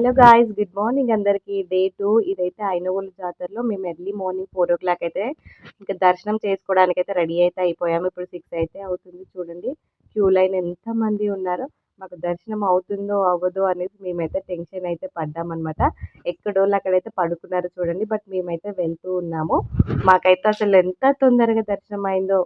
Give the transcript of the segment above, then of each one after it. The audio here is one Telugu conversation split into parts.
హలో గాయ్స్ గుడ్ మార్నింగ్ అందరికీ. డే టూ ఇదైతే ఐనవోలు జాతరలో మేము early morning four o'clock అయితే ఇంకా దర్శనం చేసుకోవడానికి అయితే రెడీ అయితే అయిపోయాము. ఇప్పుడు సిక్స్ అయితే అవుతుంది చూడండి. క్యూ లైన్ ఎంతమంది ఉన్నారో మాకు దర్శనం అవుతుందో అవ్వదో అనేసి మేమైతే టెన్షన్ అయితే పడ్డామన్నమాట. ఎక్కడోళ్ళు అక్కడైతే పడుకున్నారు చూడండి బట్ మేమైతే వెళ్తూ ఉన్నాము. మాకైతే అసలు ఎంత తొందరగా దర్శనం అయిందో.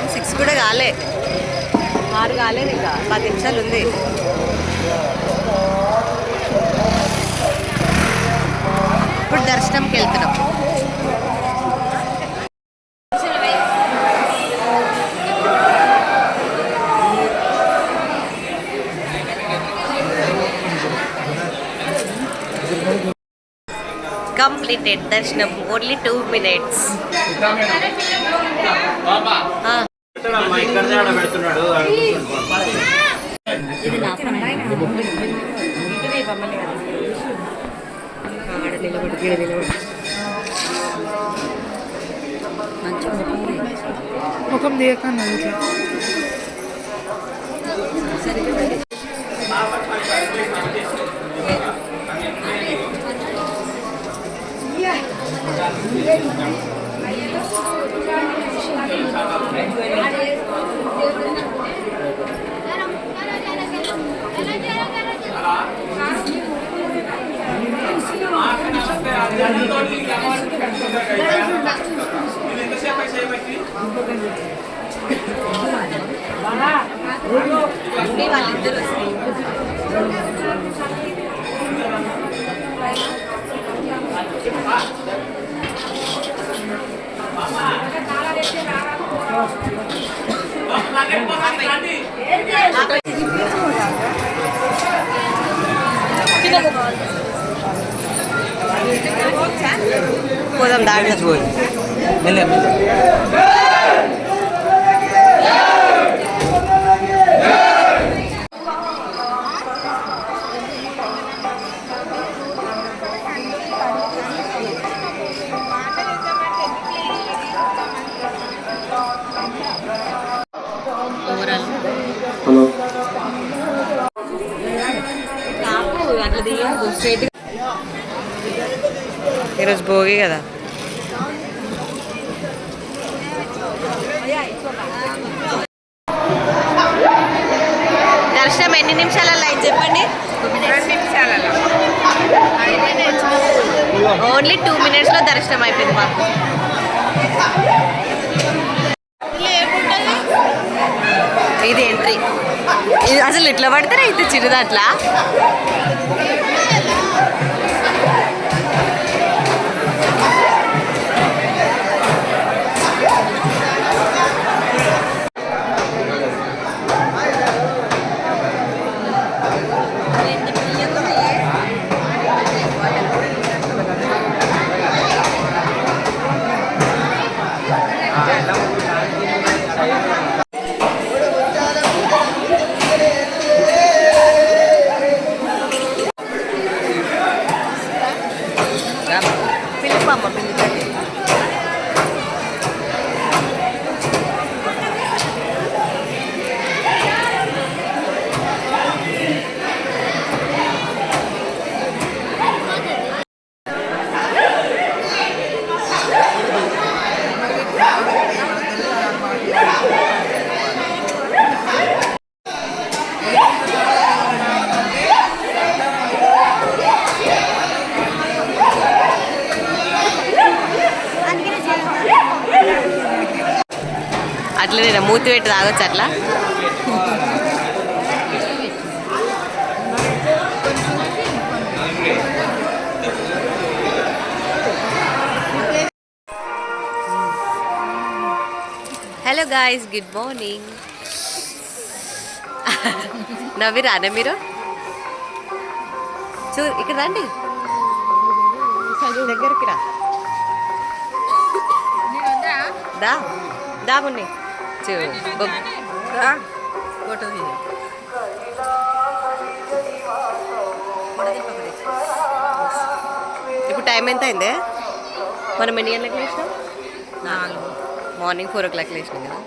టైం సిక్స్ కూడా కాలే. ఆరు కాలేదు ఇంకా. పది నిమిషాలు ఉంది. ఇప్పుడు దర్శనంకి వెళ్తున్నాం. కంప్లీటెడ్ దర్శనం. Only two minutes పెట్టడమ్మా, ఇక్కడిదే ఆడ పెడుతున్నాడు ఆడ కూర్చొని పో. ముఖం తీయకన్నా ఇట్లా వాళ్ళిద్దరు কোথাম দাঁড়িয়ে মিলে মিলে అట్లా స్ట్రైట్ ఈరోజు భోగి కదా. దర్శనం ఎన్ని నిమిషాలలో అయింది చెప్పండి? ఓన్లీ టూ మినిట్స్లో దర్శనం అయిపోయింది మాకు. ఇది ఎంట్రీ. ఇది అసలు ఇట్లా పడతారా? แล้ว మూతి పెట్టి తాగొచ్చు అట్లా? హలో గాయస్ గుడ్ మార్నింగ్ నవ్వి రానా మీరు? చూ ఇక్కడ రండి. దగ్గరికి రా. దా దా ఇప్పుడు టైం ఎంత అయిందే? మనం ఎన్ని గంటలకు లేచినాం? నాలుగు. మార్నింగ్ ఫోర్ ఓ క్లాక్ లేచినాం కదా.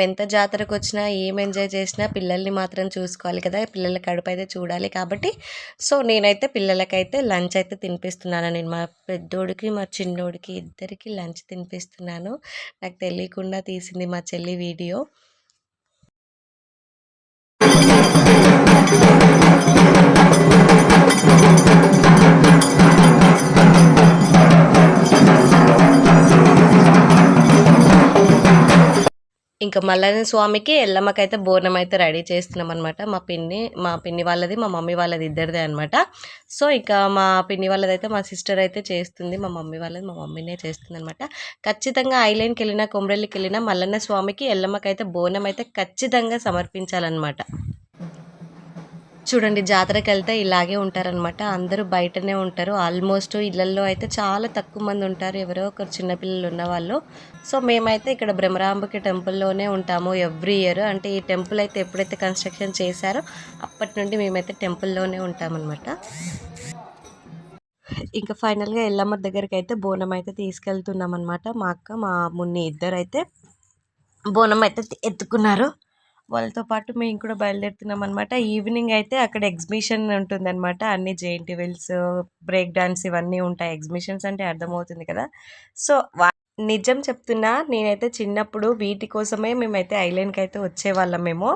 మనం ఎంత జాతరకు వచ్చినా ఏం ఎంజాయ్ చేసినా పిల్లల్ని మాత్రం చూసుకోవాలి కదా. పిల్లల కడుపు అయితే చూడాలి కాబట్టి. సో నేనైతే పిల్లలకైతే లంచ్ అయితే తినిపిస్తున్నాను. నేను మా పెద్దోడికి మా చిన్నోడికి ఇద్దరికి లంచ్ తినిపిస్తున్నాను. నాకు తెలియకుండా తీసింది మా చెల్లి వీడియో. ఇంకా మల్లన్న స్వామికి ఎల్లమ్మకైతే బోనం అయితే రెడీ చేస్తున్నాం అనమాట మా పిన్ని మా పిన్ని వాళ్ళది మా మమ్మీ వాళ్ళది ఇద్దరిదే అనమాట సో ఇంకా మా పిన్ని వాళ్ళది అయితే మా సిస్టర్ అయితే చేస్తుంది మా మమ్మీ వాళ్ళది మా మమ్మీనే చేస్తుంది అనమాట ఖచ్చితంగా ఐలైన్కి వెళ్ళినా కొమరెల్లికి వెళ్ళినా మల్లన్న స్వామికి ఎల్లమ్మకైతే బోనం అయితే ఖచ్చితంగా సమర్పించాలన్నమాట. చూడండి జాతరకి వెళ్తే ఇలాగే ఉంటారనమాట అందరూ బయటనే ఉంటారు. ఆల్మోస్ట్ ఇళ్ళల్లో అయితే చాలా తక్కువ మంది ఉంటారు. ఎవరో ఒకరు చిన్నపిల్లలు ఉన్నవాళ్ళు. సో మేమైతే ఇక్కడ బ్రహ్మరాంబకి టెంపుల్లోనే ఉంటాము ఎవ్రీ ఇయర్. అంటే ఈ టెంపుల్ అయితే ఎప్పుడైతే కన్స్ట్రక్షన్ చేశారో అప్పటి నుండి మేమైతే టెంపుల్లోనే ఉంటామన్నమాట. ఇంకా ఫైనల్గా ఎల్లమ్మ దగ్గరికి అయితే బోనం అయితే తీసుకెళ్తున్నాం అనమాట మా అక్క మా మున్ని ఇద్దరు అయితే బోనం అయితే ఎత్తుకున్నారు. వాళ్ళతో పాటు మేము కూడా బయలుదేరుతున్నాం అనమాట ఈవినింగ్ అయితే అక్కడ ఎగ్జిబిషన్ ఉంటుందన్నమాట. అన్ని జెయింట్ వీల్స్ బ్రేక్ డాన్స్ ఇవన్నీ ఉంటాయి. ఎగ్జిబిషన్స్ అంటే అర్థమవుతుంది కదా. సో వా- నిజం చెప్తున్నా నేనైతే చిన్నప్పుడు వీటి కోసమే మేమైతే ఐలాండ్కి అయితే వచ్చేవాళ్ళం మేము.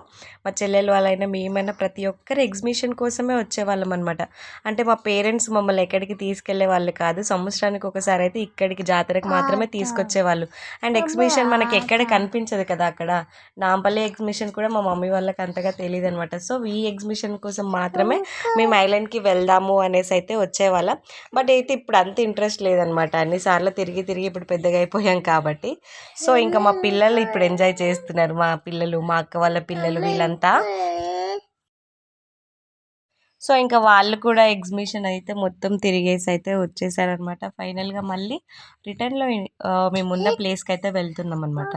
మా చెల్లెలు వాళ్ళైనా మేమైనా ప్రతి ఒక్కరు ఎగ్జిబిషన్ కోసమే వచ్చేవాళ్ళం అనమాట అంటే మా పేరెంట్స్ మమ్మల్ని ఎక్కడికి తీసుకెళ్ళే వాళ్ళు కాదు. సంవత్సరానికి ఒకసారి అయితే ఇక్కడికి జాతరకు మాత్రమే తీసుకొచ్చేవాళ్ళు. అండ్ ఎగ్జిబిషన్ మనకి ఎక్కడ కనిపించదు కదా అక్కడ. నాంపల్లి ఎగ్జిబిషన్ కూడా మా మమ్మీ వాళ్ళకి అంతగా తెలియదు అనమాట సో ఈ ఎగ్జిబిషన్ కోసం మాత్రమే మేము ఐలాండ్కి వెళ్దాము అనేసి అయితే వచ్చేవాళ్ళం. బట్ అయితే ఇప్పుడు అంత ఇంట్రెస్ట్ లేదనమాట అన్నిసార్లు తిరిగి తిరిగి ఇప్పుడు పెద్దగా అయిపోయాం కాబట్టి. సో ఇంకా మా పిల్లలు ఇప్పుడు ఎంజాయ్ చేస్తున్నారు. మా పిల్లలు మా అక్క వాళ్ళ పిల్లలు వీళ్ళంతా. సో ఇంకా వాళ్ళు కూడా ఎగ్జిబిషన్ అయితే మొత్తం తిరిగేసి అయితే వచ్చేసారనమాట ఫైనల్గా మళ్ళీ రిటర్న్లో మేము ఉన్న ప్లేస్కి అయితే వెళ్తున్నాం అనమాట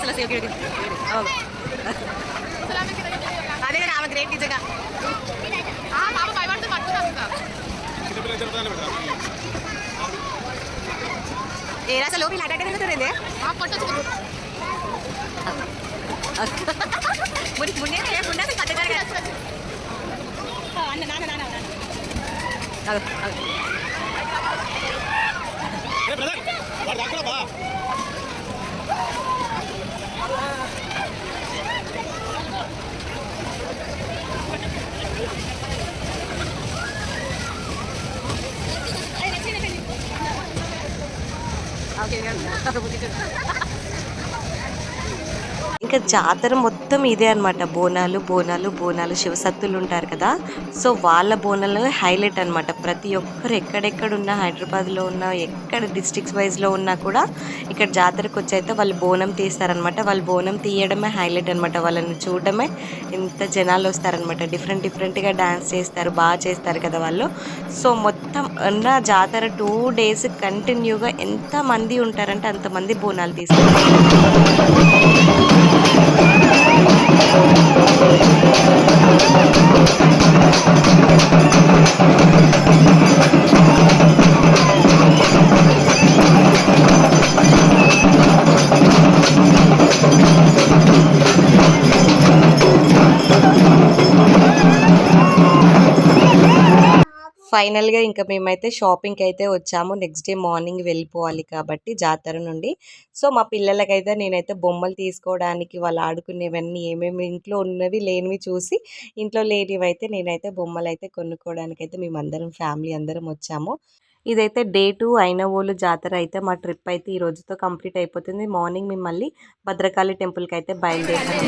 అదే ఆమె గ్రేట్ నిజంగా? పాప భయపడుతూ పట్టుకున్నా ఏ అసలు వీళ్ళు అడ్డ తిరుగుతుంది ముందే ముందే 아, 오케이, 미안. 나도 못해줘. ఇంకా జాతర మొత్తం ఇదే అన్నమాట. బోనాలు బోనాలు బోనాలు శివసత్తులు ఉంటారు కదా. సో వాళ్ళ బోనాలు హైలైట్ అనమాట ప్రతి ఒక్కరు ఎక్కడెక్కడ ఉన్నా హైదరాబాద్లో ఉన్నా ఎక్కడ డిస్ట్రిక్ట్స్ వైజ్లో ఉన్నా కూడా ఇక్కడ జాతరకు వచ్చి అయితే వాళ్ళు బోనం తీస్తారనమాట వాళ్ళు బోనం తీయడమే హైలైట్ అనమాట వాళ్ళని చూడడమే ఎంత జనాలు వస్తారనమాట డిఫరెంట్ డిఫరెంట్గా డ్యాన్స్ చేస్తారు బాగా చేస్తారు కదా వాళ్ళు. సో మొత్తం ఉన్న జాతర టూ డేస్ కంటిన్యూగా ఎంతమంది ఉంటారంటే అంతమంది బోనాలు తీస్తారు. Thank you. ఫైనల్గా ఇంకా మేమైతే షాపింగ్కి అయితే వచ్చాము. నెక్స్ట్ డే మార్నింగ్ వెళ్ళిపోవాలి కాబట్టి జాతర నుండి. సో మా పిల్లలకైతే నేనైతే బొమ్మలు తీసుకోవడానికి వాళ్ళు ఆడుకునేవన్నీ ఏమేమి ఇంట్లో ఉన్నవి లేనివి చూసి ఇంట్లో లేనివి అయితే నేనైతే బొమ్మలు అయితే కొనుక్కోవడానికి అయితే మేమందరం ఫ్యామిలీ అందరం వచ్చాము. ఇదైతే డే టూ అయినవోలు జాతర అయితే మా ట్రిప్ అయితే ఈ రోజుతో కంప్లీట్ అయిపోతుంది. మార్నింగ్ మేము మళ్ళీ భద్రకాళి టెంపుల్కి అయితే బయలుదేరాం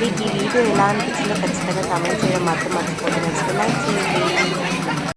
మీకు ఈ వీడియో ఎలా అనిపించిందో ఖచ్చితంగా కమెంట్ చేయడం మాత్రం మర్చిపోతుంది లైక్ చేయండి